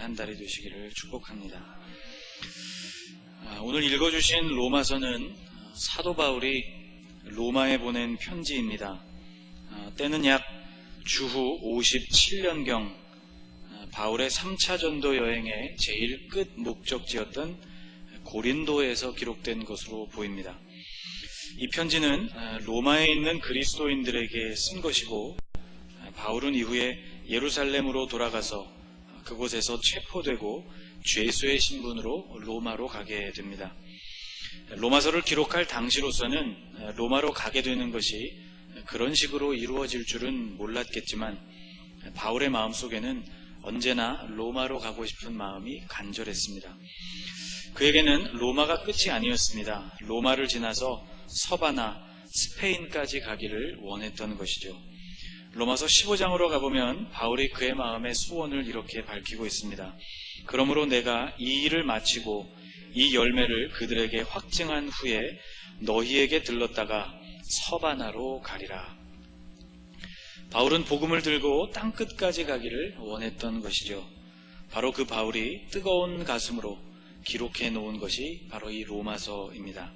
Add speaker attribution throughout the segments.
Speaker 1: 한 달이 되시기를 축복합니다. 아, 오늘 읽어주신 로마서는 사도 바울이 로마에 보낸 편지입니다. 아, 때는 약 주후 57년경 아, 바울의 3차 전도 여행의 제일 끝 목적지였던 고린도에서 기록된 것으로 보입니다. 이 편지는 아, 로마에 있는 그리스도인들에게 쓴 것이고 아, 바울은 이후에 예루살렘으로 돌아가서 그곳에서 체포되고 죄수의 신분으로 로마로 가게 됩니다. 로마서를 기록할 당시로서는 로마로 가게 되는 것이 그런 식으로 이루어질 줄은 몰랐겠지만 바울의 마음 속에는 언제나 로마로 가고 싶은 마음이 간절했습니다. 그에게는 로마가 끝이 아니었습니다. 로마를 지나서 서바나 스페인까지 가기를 원했던 것이죠. 로마서 15장으로 가보면 바울이 그의 마음의 소원을 이렇게 밝히고 있습니다. 그러므로 내가 이 일을 마치고 이 열매를 그들에게 확증한 후에 너희에게 들렀다가 서바나로 가리라. 바울은 복음을 들고 땅 끝까지 가기를 원했던 것이죠. 바로 그 바울이 뜨거운 가슴으로 기록해 놓은 것이 바로 이 로마서입니다.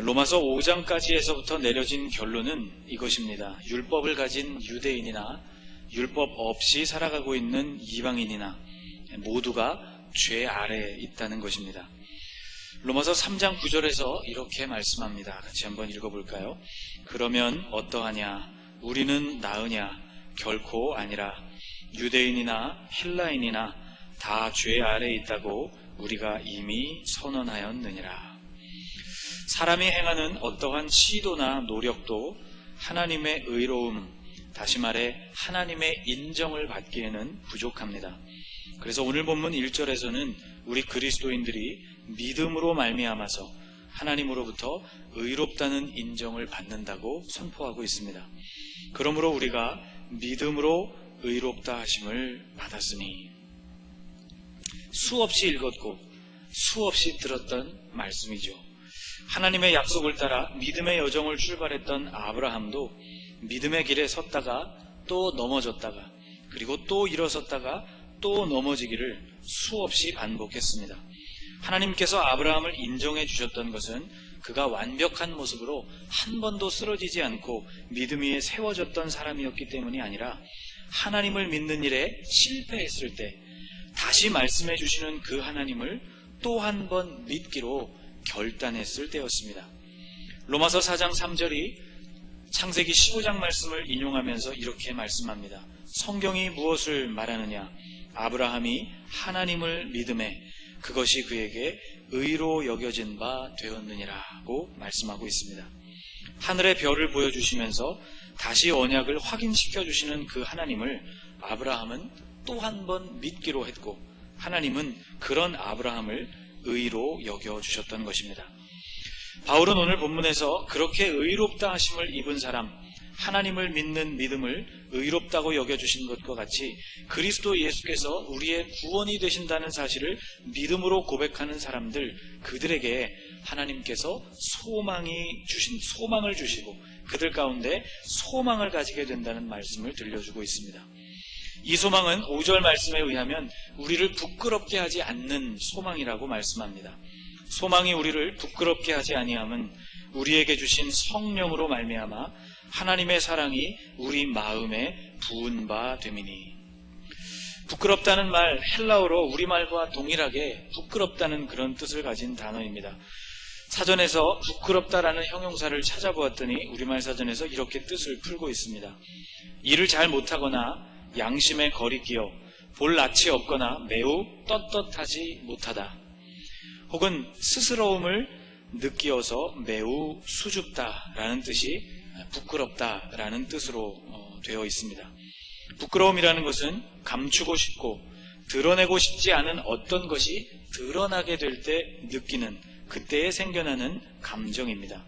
Speaker 1: 로마서 5장까지에서부터 내려진 결론은 이것입니다. 율법을 가진 유대인이나 율법 없이 살아가고 있는 이방인이나 모두가 죄 아래에 있다는 것입니다. 로마서 3장 9절에서 이렇게 말씀합니다. 같이 한번 읽어볼까요? 그러면 어떠하냐? 우리는 나으냐? 결코 아니라 유대인이나 헬라인이나 다 죄 아래에 있다고 우리가 이미 선언하였느니라. 사람이 행하는 어떠한 시도나 노력도 하나님의 의로움, 다시 말해 하나님의 인정을 받기에는 부족합니다. 그래서 오늘 본문 1절에서는 우리 그리스도인들이 믿음으로 말미암아서 하나님으로부터 의롭다는 인정을 받는다고 선포하고 있습니다. 그러므로 우리가 믿음으로 의롭다 하심을 받았으니 수없이 읽었고 수없이 들었던 말씀이죠. 하나님의 약속을 따라 믿음의 여정을 출발했던 아브라함도 믿음의 길에 섰다가 또 넘어졌다가 그리고 또 일어섰다가 또 넘어지기를 수없이 반복했습니다. 하나님께서 아브라함을 인정해 주셨던 것은 그가 완벽한 모습으로 한 번도 쓰러지지 않고 믿음 위에 세워졌던 사람이었기 때문이 아니라 하나님을 믿는 일에 실패했을 때 다시 말씀해 주시는 그 하나님을 또 한 번 믿기로 결단했을 때였습니다. 로마서 4장 3절이 창세기 15장 말씀을 인용하면서 이렇게 말씀합니다. 성경이 무엇을 말하느냐? 아브라함이 하나님을 믿음에 그것이 그에게 의로 여겨진 바 되었느니라고 말씀하고 있습니다. 하늘의 별을 보여주시면서 다시 언약을 확인시켜 주시는 그 하나님을 아브라함은 또 한 번 믿기로 했고 하나님은 그런 아브라함을 의로 여겨 주셨던 것입니다. 바울은 오늘 본문에서 그렇게 의롭다 하심을 입은 사람, 하나님을 믿는 믿음을 의롭다고 여겨주신 것과 같이 그리스도 예수께서 우리의 구원이 되신다는 사실을 믿음으로 고백하는 사람들, 그들에게 하나님께서 소망이 주신, 소망을 주시고 그들 가운데 소망을 가지게 된다는 말씀을 들려주고 있습니다. 이 소망은 5절 말씀에 의하면 우리를 부끄럽게 하지 않는 소망이라고 말씀합니다. 소망이 우리를 부끄럽게 하지 아니함은 우리에게 주신 성령으로 말미암아 하나님의 사랑이 우리 마음에 부은 바 됨이니 부끄럽다는 말 헬라어로 우리말과 동일하게 부끄럽다는 그런 뜻을 가진 단어입니다. 사전에서 부끄럽다라는 형용사를 찾아보았더니 우리말 사전에서 이렇게 뜻을 풀고 있습니다. 일을 잘 못하거나 양심에 거리끼어 볼 낯이 없거나 매우 떳떳하지 못하다. 혹은 스스러움을 느끼어서 매우 수줍다라는 뜻이 부끄럽다라는 뜻으로 어, 되어 있습니다. 부끄러움이라는 것은 감추고 싶고 드러내고 싶지 않은 어떤 것이 드러나게 될 때 느끼는 그때에 생겨나는 감정입니다.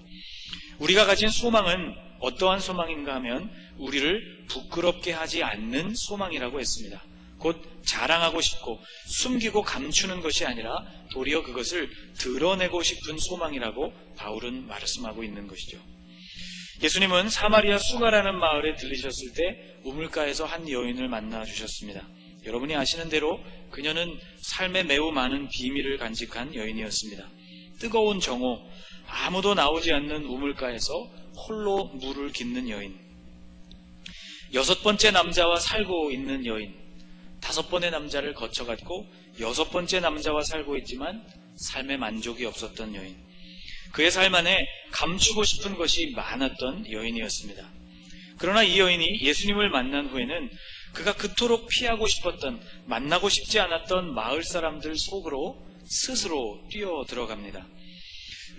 Speaker 1: 우리가 가진 소망은 어떠한 소망인가 하면 우리를 부끄럽게 하지 않는 소망이라고 했습니다. 곧 자랑하고 싶고 숨기고 감추는 것이 아니라 도리어 그것을 드러내고 싶은 소망이라고 바울은 말씀하고 있는 것이죠. 예수님은 사마리아 수가라는 마을에 들리셨을 때 우물가에서 한 여인을 만나 주셨습니다. 여러분이 아시는 대로 그녀는 삶에 매우 많은 비밀을 간직한 여인이었습니다. 뜨거운 정오, 아무도 나오지 않는 우물가에서 홀로 물을 깃는 여인. 여섯 번째 남자와 살고 있는 여인. 다섯 번의 남자를 거쳐갔고 여섯 번째 남자와 살고 있지만 삶에 만족이 없었던 여인. 그의 삶 안에 감추고 싶은 것이 많았던 여인이었습니다. 그러나 이 여인이 예수님을 만난 후에는 그가 그토록 피하고 싶었던, 만나고 싶지 않았던 마을 사람들 속으로 스스로 뛰어 들어갑니다.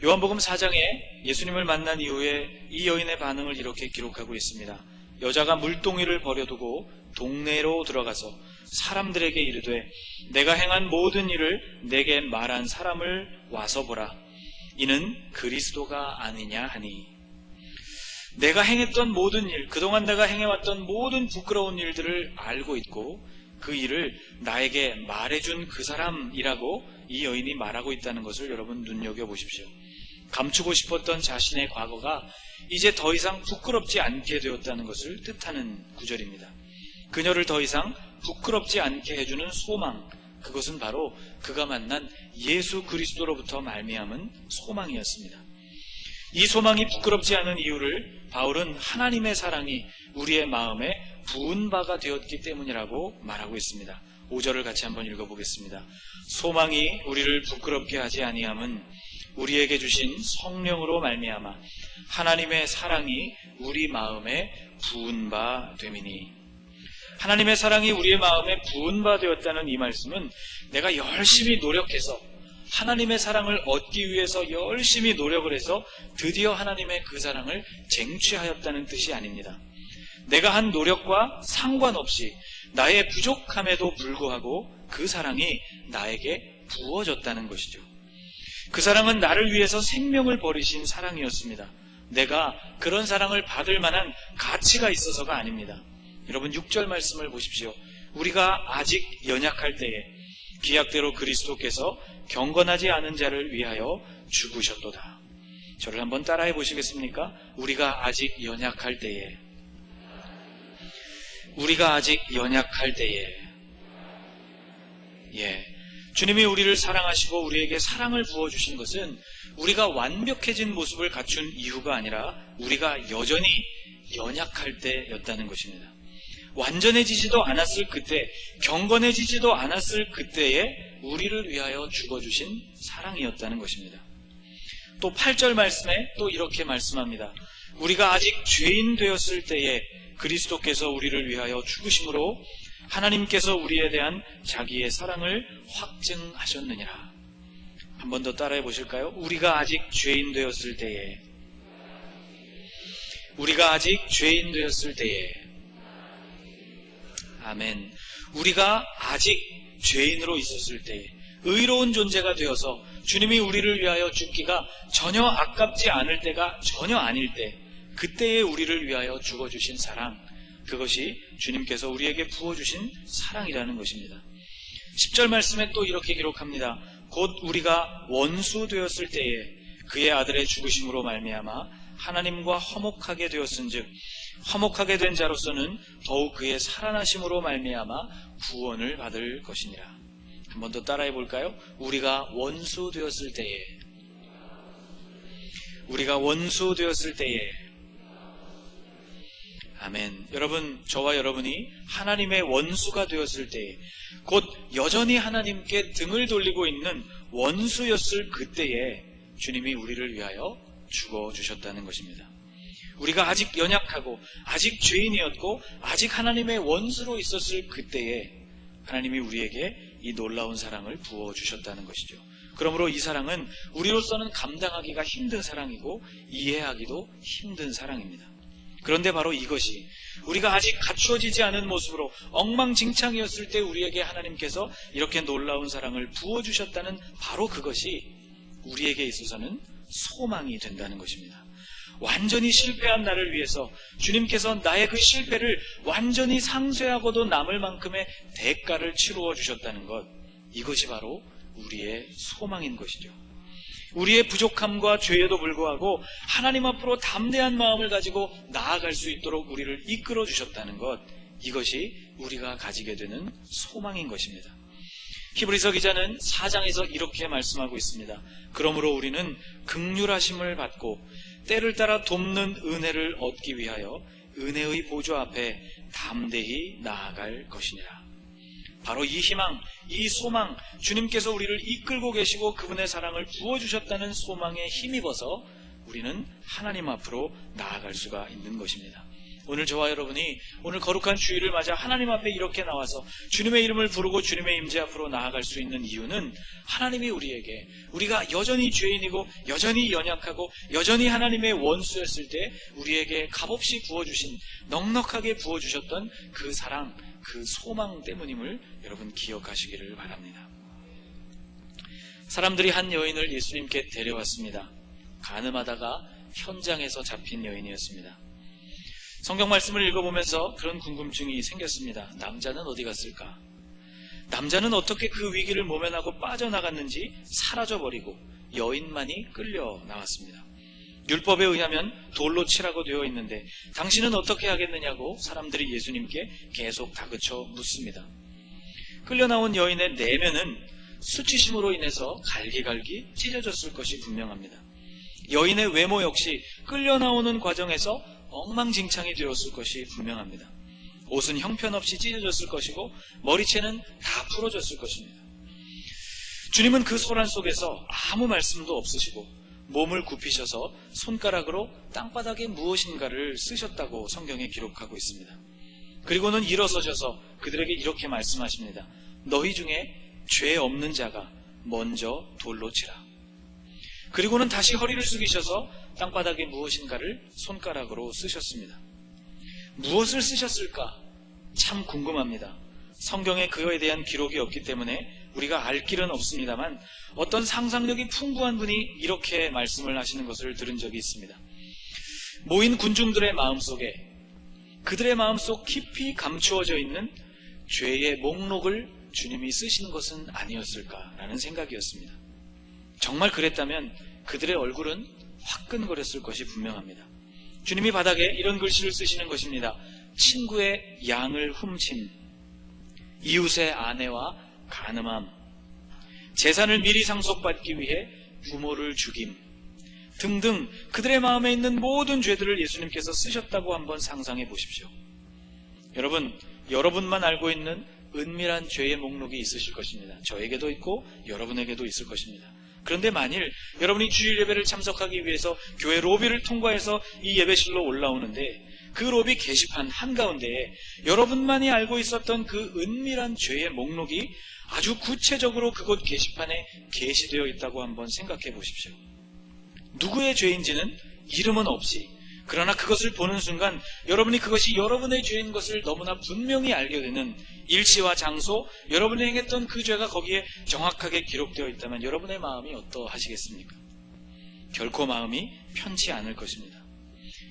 Speaker 1: 요한복음 4장에 예수님을 만난 이후에 이 여인의 반응을 이렇게 기록하고 있습니다. 여자가 물동이를 버려두고 동네로 들어가서 사람들에게 이르되 내가 행한 모든 일을 내게 말한 사람을 와서 보라. 이는 그리스도가 아니냐 하니 내가 행했던 모든 일, 그동안 내가 행해왔던 모든 부끄러운 일들을 알고 있고 그 일을 나에게 말해준 그 사람이라고 이 여인이 말하고 있다는 것을 여러분 눈여겨보십시오. 감추고 싶었던 자신의 과거가 이제 더 이상 부끄럽지 않게 되었다는 것을 뜻하는 구절입니다. 그녀를 더 이상 부끄럽지 않게 해주는 소망, 그것은 바로 그가 만난 예수 그리스도로부터 말미암은 소망이었습니다. 이 소망이 부끄럽지 않은 이유를 바울은 하나님의 사랑이 우리의 마음에 부은 바가 되었기 때문이라고 말하고 있습니다. 5절을 같이 한번 읽어보겠습니다. 소망이 우리를 부끄럽게 하지 아니함은 우리에게 주신 성령으로 말미암아 하나님의 사랑이 우리 마음에 부은 바 됨이니 하나님의 사랑이 우리의 마음에 부은 바 되었다는 이 말씀은 내가 열심히 노력해서 하나님의 사랑을 얻기 위해서 열심히 노력을 해서 드디어 하나님의 그 사랑을 쟁취하였다는 뜻이 아닙니다. 내가 한 노력과 상관없이 나의 부족함에도 불구하고 그 사랑이 나에게 부어졌다는 것이죠. 그 사랑은 나를 위해서 생명을 버리신 사랑이었습니다. 내가 그런 사랑을 받을 만한 가치가 있어서가 아닙니다. 여러분 6절 말씀을 보십시오. 우리가 아직 연약할 때에 기약대로 그리스도께서 경건하지 않은 자를 위하여 죽으셨도다. 저를 한번 따라해 보시겠습니까? 우리가 아직 연약할 때에 우리가 아직 연약할 때에 예. 주님이 우리를 사랑하시고 우리에게 사랑을 부어주신 것은 우리가 완벽해진 모습을 갖춘 이유가 아니라 우리가 여전히 연약할 때였다는 것입니다. 완전해지지도 않았을 그때, 경건해지지도 않았을 그때에 우리를 위하여 죽어주신 사랑이었다는 것입니다. 또 8절 말씀에 또 이렇게 말씀합니다. 우리가 아직 죄인 되었을 때에 그리스도께서 우리를 위하여 죽으심으로 하나님께서 우리에 대한 자기의 사랑을 확증하셨느니라. 한 번 더 따라해 보실까요? 우리가 아직 죄인 되었을 때에 우리가 아직 죄인 되었을 때에 아멘. 우리가 아직 죄인으로 있었을 때에 의로운 존재가 되어서 주님이 우리를 위하여 죽기가 전혀 아깝지 않을 때가 전혀 아닐 때 그때에 우리를 위하여 죽어주신 사랑 그것이 주님께서 우리에게 부어주신 사랑이라는 것입니다. 10절 말씀에 또 이렇게 기록합니다. 곧 우리가 원수 되었을 때에 그의 아들의 죽으심으로 말미암아 하나님과 화목하게 되었은즉 화목하게 된 자로서는 더욱 그의 살아나심으로 말미암아 구원을 받을 것이니라. 한 번 더 따라해 볼까요? 우리가 원수 되었을 때에 우리가 원수 되었을 때에 아멘. 여러분, 저와 여러분이 하나님의 원수가 되었을 때에 곧 여전히 하나님께 등을 돌리고 있는 원수였을 그때에 주님이 우리를 위하여 죽어 주셨다는 것입니다. 우리가 아직 연약하고 아직 죄인이었고 아직 하나님의 원수로 있었을 그때에 하나님이 우리에게 이 놀라운 사랑을 부어 주셨다는 것이죠. 그러므로 이 사랑은 우리로서는 감당하기가 힘든 사랑이고 이해하기도 힘든 사랑입니다. 그런데 바로 이것이 우리가 아직 갖추어지지 않은 모습으로 엉망진창이었을 때 우리에게 하나님께서 이렇게 놀라운 사랑을 부어주셨다는 바로 그것이 우리에게 있어서는 소망이 된다는 것입니다. 완전히 실패한 나를 위해서 주님께서 나의 그 실패를 완전히 상쇄하고도 남을 만큼의 대가를 치루어 주셨다는 것. 이것이 바로 우리의 소망인 것이죠. 우리의 부족함과 죄에도 불구하고 하나님 앞으로 담대한 마음을 가지고 나아갈 수 있도록 우리를 이끌어 주셨다는 것. 이것이 우리가 가지게 되는 소망인 것입니다. 히브리서 기자는 4장에서 이렇게 말씀하고 있습니다. 그러므로 우리는 극률하심을 받고 때를 따라 돕는 은혜를 얻기 위하여 은혜의 보좌 앞에 담대히 나아갈 것이니라. 바로 이 희망, 이 소망, 주님께서 우리를 이끌고 계시고 그분의 사랑을 부어주셨다는 소망에 힘입어서 우리는 하나님 앞으로 나아갈 수가 있는 것입니다. 오늘 저와 여러분이 오늘 거룩한 주일을 맞아 하나님 앞에 이렇게 나와서 주님의 이름을 부르고 주님의 임재 앞으로 나아갈 수 있는 이유는 하나님이 우리에게 우리가 여전히 죄인이고 여전히 연약하고 여전히 하나님의 원수였을 때 우리에게 값없이 부어주신 넉넉하게 부어주셨던 그 사랑, 그 소망 때문임을 여러분 기억하시기를 바랍니다. 사람들이 한 여인을 예수님께 데려왔습니다. 가늠하다가 현장에서 잡힌 여인이었습니다. 성경 말씀을 읽어보면서 그런 궁금증이 생겼습니다. 남자는 어디 갔을까? 남자는 어떻게 그 위기를 모면하고 빠져나갔는지 사라져버리고 여인만이 끌려 나왔습니다. 율법에 의하면 돌로 치라고 되어 있는데 당신은 어떻게 하겠느냐고 사람들이 예수님께 계속 다그쳐 묻습니다. 끌려 나온 여인의 내면은 수치심으로 인해서 갈기갈기 찢어졌을 것이 분명합니다. 여인의 외모 역시 끌려 나오는 과정에서 엉망진창이 되었을 것이 분명합니다. 옷은 형편없이 찢어졌을 것이고 머리채는 다 부러졌을 것입니다. 주님은 그 소란 속에서 아무 말씀도 없으시고 몸을 굽히셔서 손가락으로 땅바닥에 무엇인가를 쓰셨다고 성경에 기록하고 있습니다. 그리고는 일어서셔서 그들에게 이렇게 말씀하십니다. 너희 중에 죄 없는 자가 먼저 돌로 치라. 그리고는 다시 허리를 숙이셔서 땅바닥에 무엇인가를 손가락으로 쓰셨습니다. 무엇을 쓰셨을까? 참 궁금합니다. 성경에 그거에 대한 기록이 없기 때문에 우리가 알 길은 없습니다만 어떤 상상력이 풍부한 분이 이렇게 말씀을 하시는 것을 들은 적이 있습니다. 모인 군중들의 마음속에 그들의 마음속 깊이 감추어져 있는 죄의 목록을 주님이 쓰시는 것은 아니었을까라는 생각이었습니다. 정말 그랬다면 그들의 얼굴은 화끈거렸을 것이 분명합니다. 주님이 바닥에 이런 글씨를 쓰시는 것입니다. 친구의 양을 훔침, 이웃의 아내와 가늠함, 재산을 미리 상속받기 위해 부모를 죽임, 등등 그들의 마음에 있는 모든 죄들을 예수님께서 쓰셨다고 한번 상상해 보십시오. 여러분, 여러분만 알고 있는 은밀한 죄의 목록이 있으실 것입니다. 저에게도 있고 여러분에게도 있을 것입니다. 그런데 만일 여러분이 주일 예배를 참석하기 위해서 교회 로비를 통과해서 이 예배실로 올라오는데 그 로비 게시판 한가운데에 여러분만이 알고 있었던 그 은밀한 죄의 목록이 아주 구체적으로 그곳 게시판에 게시되어 있다고 한번 생각해 보십시오. 누구의 죄인지는 이름은 없이 그러나 그것을 보는 순간 여러분이 그것이 여러분의 죄인 것을 너무나 분명히 알게 되는 일시와 장소, 여러분이 행했던 그 죄가 거기에 정확하게 기록되어 있다면 여러분의 마음이 어떠하시겠습니까? 결코 마음이 편치 않을 것입니다.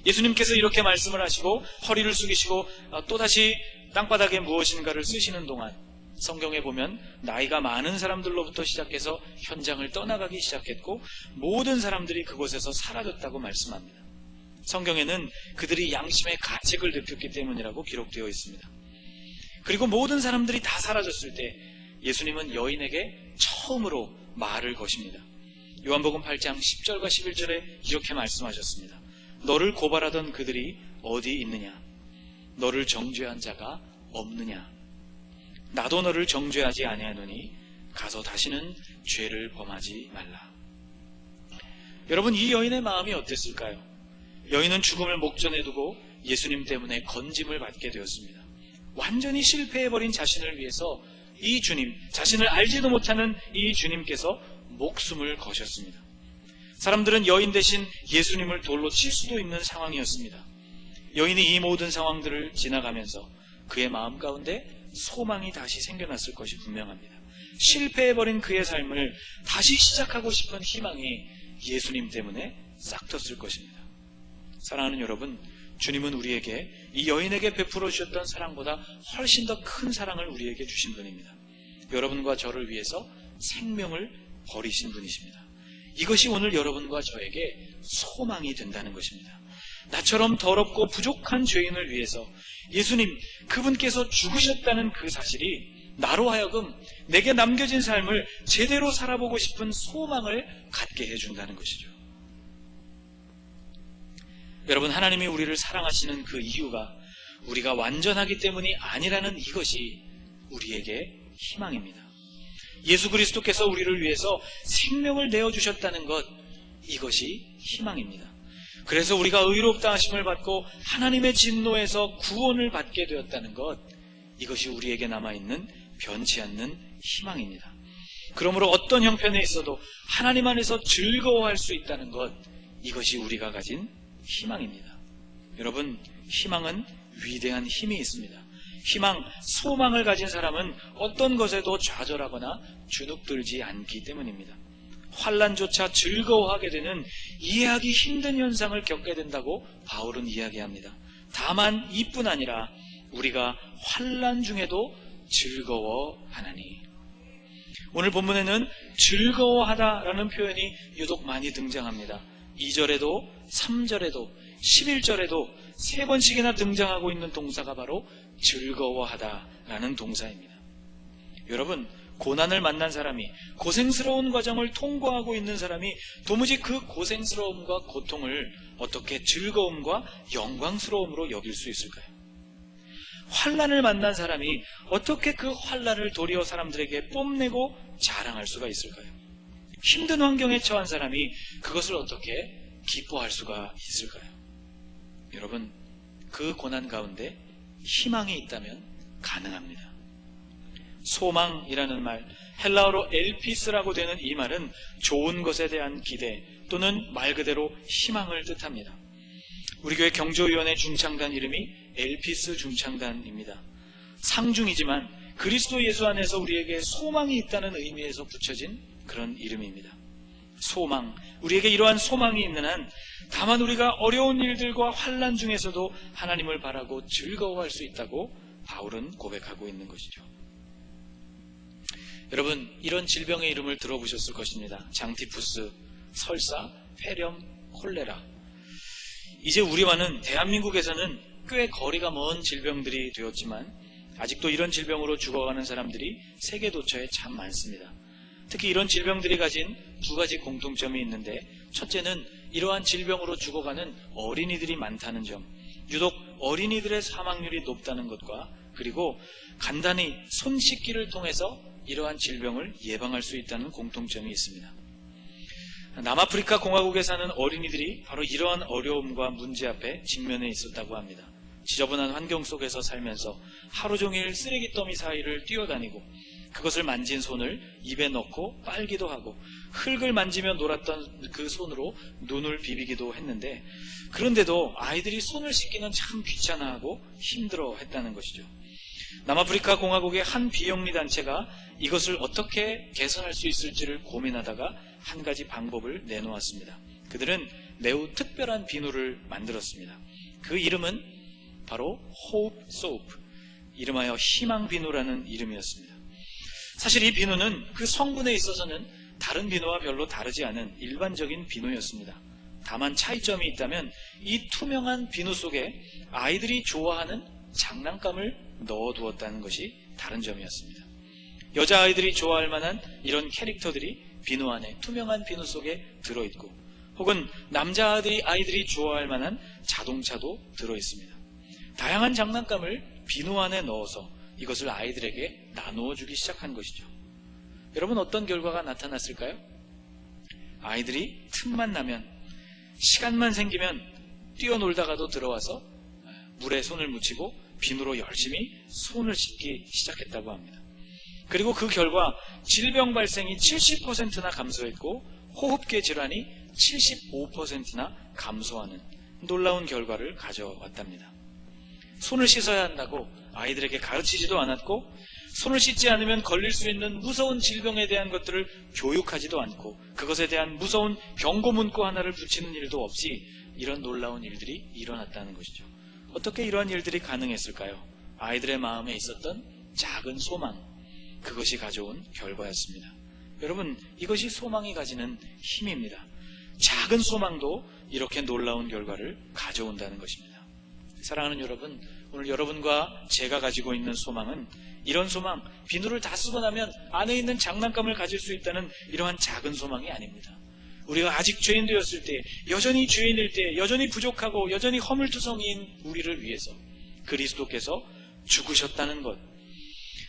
Speaker 1: 예수님께서 이렇게 말씀을 하시고 허리를 숙이시고 어, 또다시 땅바닥에 무엇인가를 쓰시는 동안 성경에 보면 나이가 많은 사람들로부터 시작해서 현장을 떠나가기 시작했고 모든 사람들이 그곳에서 사라졌다고 말씀합니다. 성경에는 그들이 양심의 가책을 느꼈기 때문이라고 기록되어 있습니다. 그리고 모든 사람들이 다 사라졌을 때 예수님은 여인에게 처음으로 말을 거십니다. 요한복음 8장 10절과 11절에 이렇게 말씀하셨습니다. 너를 고발하던 그들이 어디 있느냐? 너를 정죄한 자가 없느냐? 나도 너를 정죄하지 아니하노니 가서 다시는 죄를 범하지 말라. 여러분 이 여인의 마음이 어땠을까요? 여인은 죽음을 목전에 두고 예수님 때문에 건짐을 받게 되었습니다. 완전히 실패해버린 자신을 위해서 이 주님, 자신을 알지도 못하는 이 주님께서 목숨을 거셨습니다. 사람들은 여인 대신 예수님을 돌로 칠 수도 있는 상황이었습니다. 여인이 이 모든 상황들을 지나가면서 그의 마음 가운데 소망이 다시 생겨났을 것이 분명합니다. 실패해버린 그의 삶을 다시 시작하고 싶은 희망이 예수님 때문에 싹텄을 것입니다. 사랑하는 여러분, 주님은 우리에게 이 여인에게 베풀어 주셨던 사랑보다 훨씬 더 큰 사랑을 우리에게 주신 분입니다. 여러분과 저를 위해서 생명을 버리신 분이십니다. 이것이 오늘 여러분과 저에게 소망이 된다는 것입니다. 나처럼 더럽고 부족한 죄인을 위해서 예수님, 그분께서 죽으셨다는 그 사실이 나로 하여금 내게 남겨진 삶을 제대로 살아보고 싶은 소망을 갖게 해준다는 것이죠. 여러분, 하나님이 우리를 사랑하시는 그 이유가 우리가 완전하기 때문이 아니라는 이것이 우리에게 희망입니다. 예수 그리스도께서 우리를 위해서 생명을 내어주셨다는 것, 이것이 희망입니다. 그래서 우리가 의롭다 하심을 받고 하나님의 진노에서 구원을 받게 되었다는 것, 이것이 우리에게 남아 있는 변치 않는 희망입니다. 그러므로 어떤 형편에 있어도 하나님 안에서 즐거워할 수 있다는 것, 이것이 우리가 가진 희망입니다. 여러분, 희망은 위대한 힘이 있습니다. 희망, 소망을 가진 사람은 어떤 것에도 좌절하거나 주눅들지 않기 때문입니다. 환란조차 즐거워하게 되는 이해하기 힘든 현상을 겪게 된다고 바울은 이야기합니다. 다만 이뿐 아니라 우리가 환란 중에도 즐거워하나니. 오늘 본문에는 즐거워하다라는 표현이 유독 많이 등장합니다. 2절에도 3절에도 11절에도 세 번씩이나 등장하고 있는 동사가 바로 즐거워하다라는 동사입니다. 여러분, 고난을 만난 사람이 고생스러운 과정을 통과하고 있는 사람이 도무지 그 고생스러움과 고통을 어떻게 즐거움과 영광스러움으로 여길 수 있을까요? 환란을 만난 사람이 어떻게 그 환란을 도리어 사람들에게 뽐내고 자랑할 수가 있을까요? 힘든 환경에 처한 사람이 그것을 어떻게 기뻐할 수가 있을까요? 여러분, 그 고난 가운데 희망이 있다면 가능합니다. 소망이라는 말, 헬라어로 엘피스라고 되는 이 말은 좋은 것에 대한 기대 또는 말 그대로 희망을 뜻합니다. 우리 교회 경조위원회 중창단 이름이 엘피스 중창단입니다. 상중이지만 그리스도 예수 안에서 우리에게 소망이 있다는 의미에서 붙여진 그런 이름입니다. 소망, 우리에게 이러한 소망이 있는 한 다만 우리가 어려운 일들과 환란 중에서도 하나님을 바라고 즐거워할 수 있다고 바울은 고백하고 있는 것이죠. 여러분, 이런 질병의 이름을 들어보셨을 것입니다. 장티푸스, 설사, 폐렴, 콜레라. 이제 우리와는 대한민국에서는 꽤 거리가 먼 질병들이 되었지만 아직도 이런 질병으로 죽어가는 사람들이 세계 도처에 참 많습니다. 특히 이런 질병들이 가진 두 가지 공통점이 있는데 첫째는 이러한 질병으로 죽어가는 어린이들이 많다는 점, 유독 어린이들의 사망률이 높다는 것과 그리고 간단히 손 씻기를 통해서 이러한 질병을 예방할 수 있다는 공통점이 있습니다. 남아프리카 공화국에 사는 어린이들이 바로 이러한 어려움과 문제 앞에 직면해 있었다고 합니다. 지저분한 환경 속에서 살면서 하루 종일 쓰레기 더미 사이를 뛰어다니고 그것을 만진 손을 입에 넣고 빨기도 하고 흙을 만지며 놀았던 그 손으로 눈을 비비기도 했는데 그런데도 아이들이 손을 씻기는 참 귀찮아하고 힘들어 했다는 것이죠. 남아프리카 공화국의 한 비영리 단체가 이것을 어떻게 개선할 수 있을지를 고민하다가 한 가지 방법을 내놓았습니다. 그들은 매우 특별한 비누를 만들었습니다. 그 이름은 바로 호흡 소프, 이름하여 희망 비누라는 이름이었습니다. 사실 이 비누는 그 성분에 있어서는 다른 비누와 별로 다르지 않은 일반적인 비누였습니다. 다만 차이점이 있다면 이 투명한 비누 속에 아이들이 좋아하는 장난감을 넣어두었다는 것이 다른 점이었습니다. 여자아이들이 좋아할 만한 이런 캐릭터들이 비누 안에 투명한 비누 속에 들어있고 혹은 남자아이들이 아이들이 좋아할 만한 자동차도 들어있습니다. 다양한 장난감을 비누 안에 넣어서 이것을 아이들에게 나누어 주기 시작한 것이죠. 여러분 어떤 결과가 나타났을까요? 아이들이 틈만 나면 시간만 생기면 뛰어놀다가도 들어와서 물에 손을 묻히고 비누로 열심히 손을 씻기 시작했다고 합니다. 그리고 그 결과 질병 발생이 70%나 감소했고 호흡기 질환이 75%나 감소하는 놀라운 결과를 가져왔답니다. 손을 씻어야 한다고 아이들에게 가르치지도 않았고 손을 씻지 않으면 걸릴 수 있는 무서운 질병에 대한 것들을 교육하지도 않고 그것에 대한 무서운 경고 문구 하나를 붙이는 일도 없이 이런 놀라운 일들이 일어났다는 것이죠. 어떻게 이러한 일들이 가능했을까요? 아이들의 마음에 있었던 작은 소망, 그것이 가져온 결과였습니다. 여러분, 이것이 소망이 가지는 힘입니다. 작은 소망도 이렇게 놀라운 결과를 가져온다는 것입니다. 사랑하는 여러분, 오늘 여러분과 제가 가지고 있는 소망은 이런 소망, 비누를 다 쓰고 나면 안에 있는 장난감을 가질 수 있다는 이러한 작은 소망이 아닙니다. 우리가 아직 죄인 되었을 때, 여전히 죄인일 때, 여전히 부족하고 여전히 허물투성이인 우리를 위해서 그리스도께서 죽으셨다는 것.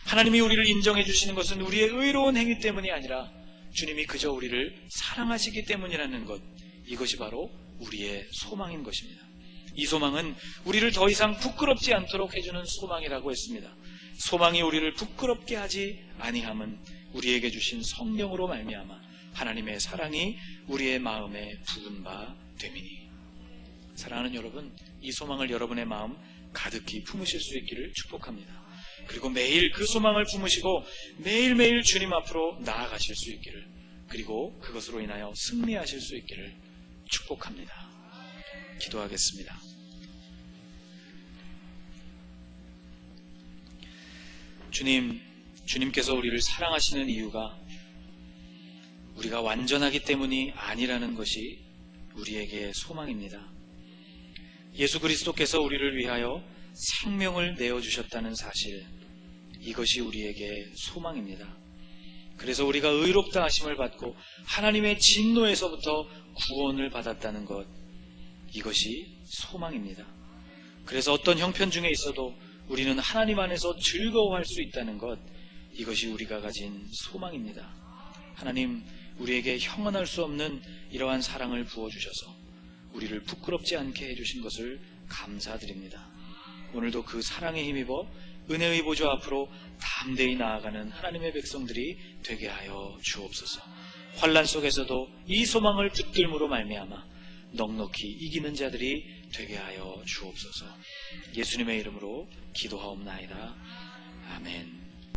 Speaker 1: 하나님이 우리를 인정해 주시는 것은 우리의 의로운 행위 때문이 아니라 주님이 그저 우리를 사랑하시기 때문이라는 것. 이것이 바로 우리의 소망인 것입니다. 이 소망은 우리를 더 이상 부끄럽지 않도록 해주는 소망이라고 했습니다. 소망이 우리를 부끄럽게 하지 아니함은 우리에게 주신 성령으로 말미암아 하나님의 사랑이 우리의 마음에 부은 바 됨이니. 사랑하는 여러분, 이 소망을 여러분의 마음 가득히 품으실 수 있기를 축복합니다. 그리고 매일 그 소망을 품으시고 매일매일 주님 앞으로 나아가실 수 있기를 그리고 그것으로 인하여 승리하실 수 있기를 축복합니다. 기도하겠습니다. 주님, 주님께서 우리를 사랑하시는 이유가 우리가 완전하기 때문이 아니라는 것이 우리에게 소망입니다. 예수 그리스도께서 우리를 위하여 생명을 내어주셨다는 사실, 이것이 우리에게 소망입니다. 그래서 우리가 의롭다 하심을 받고 하나님의 진노에서부터 구원을 받았다는 것, 이것이 소망입니다. 그래서 어떤 형편 중에 있어도 우리는 하나님 안에서 즐거워할 수 있다는 것, 이것이 우리가 가진 소망입니다. 하나님, 우리에게 형언할 수 없는 이러한 사랑을 부어주셔서 우리를 부끄럽지 않게 해주신 것을 감사드립니다. 오늘도 그 사랑에 힘입어 은혜의 보좌 앞으로 담대히 나아가는 하나님의 백성들이 되게 하여 주옵소서. 환란 속에서도 이 소망을 붙들므로 말미암아 넉넉히 이기는 자들이 되게 하여 주옵소서. 예수님의 이름으로 기도하옵나이다. 아멘.